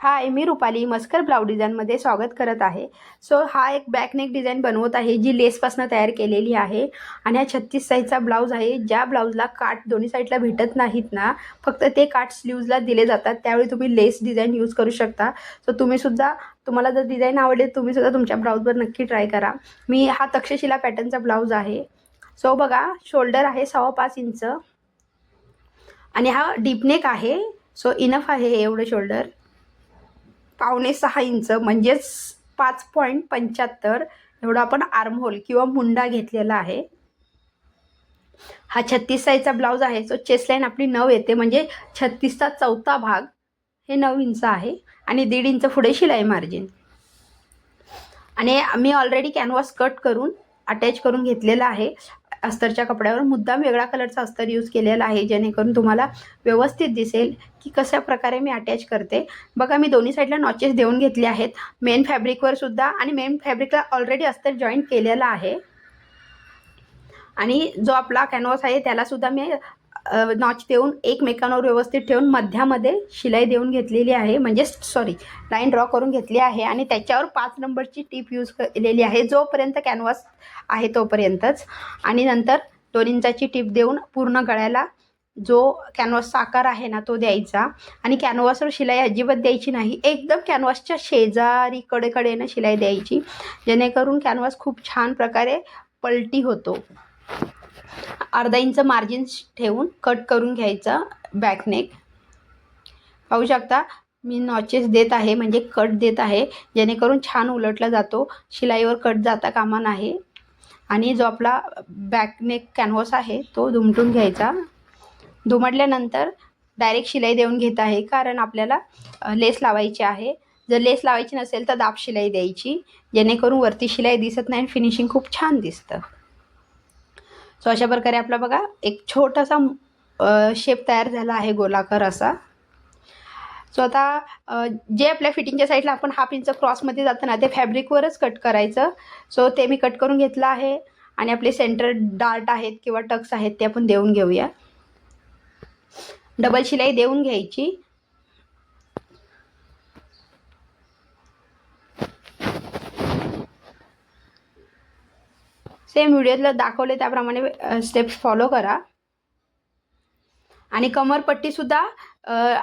हाय मी रुपाली मस्कर blouse डिझाईनमध्ये स्वागत करत आहे. सो हा एक बॅकनेक डिझाईन बनवत आहे जी लेसपासून तयार केलेली आहे. आणि हा छत्तीस साईजचा ब्लाऊज आहे ज्या ब्लाऊजला काठ दोन्ही साईडला भेटत नाहीत ना फक्त ते काठ स्लीव्जला दिले जातात. त्यावेळी तुम्ही लेस डिझाईन यूज करू शकता. सो तुम्हीसुद्धा तुम्हाला जर डिझाईन आवडले तुम्हीसुद्धा तुमच्या ब्लाऊजवर नक्की ट्राय करा. मी हा तक्षशिला पॅटर्नचा ब्लाऊज आहे. सो बघा शोल्डर आहे सव्वा पाच इंच. आणि हा डीपनेक आहे. सो इनफ आहे हे एवढं शोल्डर पावणे सहा इंच म्हणजेच पाच पॉईंट पंच्याहत्तर एवढा आपण आर्महोल किंवा मुंडा घेतलेला आहे. हा छत्तीस साईजचा ब्लाऊज आहे. सो चेसलाईन आपली नऊ येते. म्हणजे छत्तीसचा चौथा भाग हे नऊ इंच आहे आणि दीड इंच पुढे शिलाई मार्जिन आणि मी ऑलरेडी कॅनव्हास कट करून अटॅच करून घेतलेला आहे. अस्तरच्या कपड्यावर मुद्दाम वेगळा कलरचा अस्तर यूज केलेला आहे. जेणेकरून तुम्हाला व्यवस्थित दिसेल की कशा प्रकारे मी अटॅच करते. बघा मी दोन्ही साईडला नॉचेस देऊन घेतले आहेत. मेन फॅब्रिकवर सुद्धा आणि मेन फॅब्रिकला ऑलरेडी अस्तर जॉईंट केलेला आहे. आणि जो आपला कॅनव्हास आहे त्यालासुद्धा मी नॉच देऊन एकमेकांवर व्यवस्थित ठेवून मध्यामध्ये शिलाई देऊन घेतलेली आहे. म्हणजे सॉरी लाईन ड्रॉ करून घेतली आहे आणि त्याच्यावर पाच नंबरची टीप यूज केलेली आहे. जोपर्यंत कॅनव्हास आहे तोपर्यंतच. आणि नंतर दोन इंचाची टीप देऊन पूर्ण गळ्याला जो कॅनव्हासचा आकार आहे ना तो द्यायचा. आणि कॅनव्हासवर शिलाई अजिबात द्यायची नाही. एकदम कॅनव्हासच्या शेजारी कडेकडेनं शिलाई द्यायची. जेणेकरून कॅनव्हास खूप छान प्रकारे पलटी होतो. अर्धा इंच मार्जिन ठेवून कट करून घ्यायचा बॅकनेक पाहू शकता मी नॉचेस देत आहे म्हणजे कट देत आहे जेणेकरून छान उलटला जातो. शिलाईवर कट जाता कामा नाही. आणि जो आपला बॅकनेक कॅनव्हस आहे तो दुमटून घ्यायचा. दुमटल्यानंतर डायरेक्ट शिलाई देऊन घेत आहे कारण आपल्याला लेस लावायची आहे. जर लेस लावायची नसेल तर दाब शिलाई द्यायची. जेणेकरून वरती शिलाई दिसत नाही आणि फिनिशिंग खूप छान दिसतं. सो अशा प्रकारे आपला बघा एक छोटासा शेप तयार झाला आहे गोलाकार असा. सो आता जे आपल्या फिटिंगच्या साईडला आपण हाफ इंच क्रॉसमध्ये जातं ना ते फॅब्रिकवरच कट करायचं. सो ते मी कट करून घेतलं आहे. आणि आपले सेंटर डार्ट आहेत किंवा टक्स आहेत ते आपण देऊन घेऊया. डबल शिलाई देऊन घ्यायची. सेम व्हिडिओतलं दाखवले त्याप्रमाणे स्टेप्स फॉलो करा. आणि कमरपट्टीसुद्धा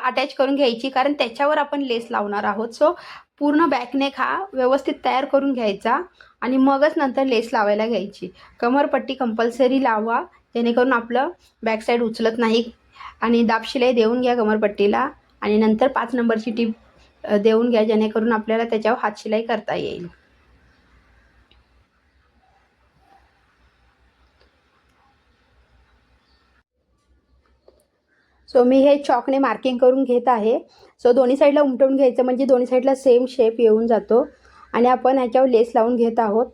अटॅच करून घ्यायची कारण त्याच्यावर आपण लेस लावणार आहोत. सो पूर्ण बॅकनेक हा व्यवस्थित तयार करून घ्यायचा आणि मगच नंतर लेस लावायला घ्यायची. कमरपट्टी कंपल्सरी लावा जेणेकरून आपलं बॅकसाईड उचलत नाही. आणि दाबशिलाई देऊन घ्या कमरपट्टीला आणि नंतर पाच नंबरची टीप देऊन घ्या जेणेकरून आपल्याला त्याच्यावर हातशिलाई करता येईल. सो मी हे चॉकने मार्किंग करून घेत आहे. सो दोन्ही साईडला उमटवून घ्यायचं म्हणजे दोन्ही साईडला सेम शेप येऊन जातो. आणि आपण ह्याच्यावर लेस लावून घेत आहोत.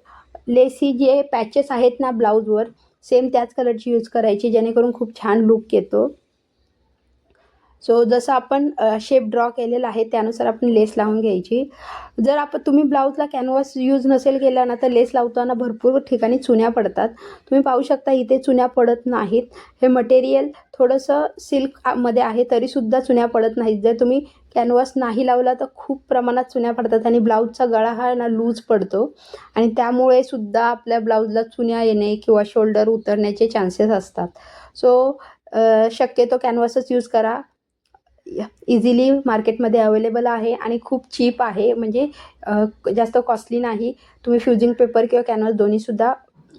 लेस ही जे पॅचेस आहेत ना ब्लाऊजवर सेम त्याच कलरची यूज करायची जेणेकरून खूप छान लुक येतो. सो जसं आपण शेप ड्रॉ केलेला आहे त्यानुसार आपण लेस लावून घ्यायची. जर आपण तुम्ही ब्लाऊजला कॅनव्हास यूज नसेल केला ना तर लेस लावताना भरपूर ठिकाणी चुन्या पडतात. तुम्ही पाहू शकता इथे चुन्या पडत नाहीत. हे मटेरियल थोडंसं सिल्कमध्ये आहे तरीसुद्धा चुन्या पडत नाहीत. जर तुम्ही कॅनव्हास नाही लावला तर खूप प्रमाणात चुन्या पडतात आणि ब्लाऊजचा गळा हा ना लूज पडतो. आणि त्यामुळे सुद्धा आपल्या ब्लाऊजला चुन्या येणे किंवा शोल्डर उतरण्याचे चान्सेस असतात. सो शक्यतो कॅनव्हासच यूज करा. इझिली मार्केटमध्ये अवेलेबल आहे आणि खूप चीप आहे. म्हणजे जास्त कॉस्टली नाही. तुम्ही फ्युजिंग पेपर किंवा कॅनव्हास दोन्हीसुद्धा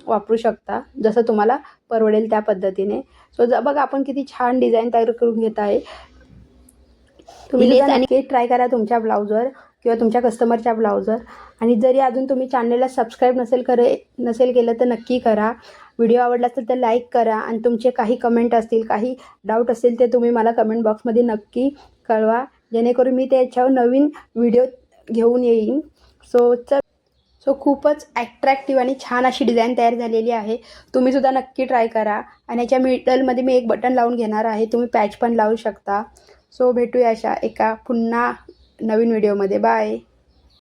वापरू शकता जसं तुम्हाला परवडेल त्या पद्धतीने. सो ज बघा आपण किती छान डिझाईन तयार करून घेत आहे. तुम्ही आणि ट्राय करा तुमच्या ब्लाऊजवर किंवा तुमच्या कस्टमरच्या ब्लाऊजवर आणि जरी अजून तुम्ही चॅनलला सबस्क्राईब नसेल करे नसेल केलं तर नक्की करा. व्हिडिओ आवडला असेल तर लाईक करा आणि तुमचे काही कमेंट असतील काही डाऊट असतील ते तुम्ही मला कमेंट बॉक्समध्ये नक्की कळवा. जेणेकरून मी त्याच्यावर नवीन व्हिडिओ घेऊन येईन. सो चल. सो खूपच ॲट्रॅक्टिव्ह आणि छान अशी डिझाईन तयार झालेली आहे. तुम्हीसुद्धा नक्की ट्राय करा. आणि याच्या मिडलमध्ये मी एक बटन लावून घेणार आहे. तुम्ही पॅच पण लावू शकता. सो भेटूया अशा एका पुन्हा नवीन व्हिडिओमध्ये बाय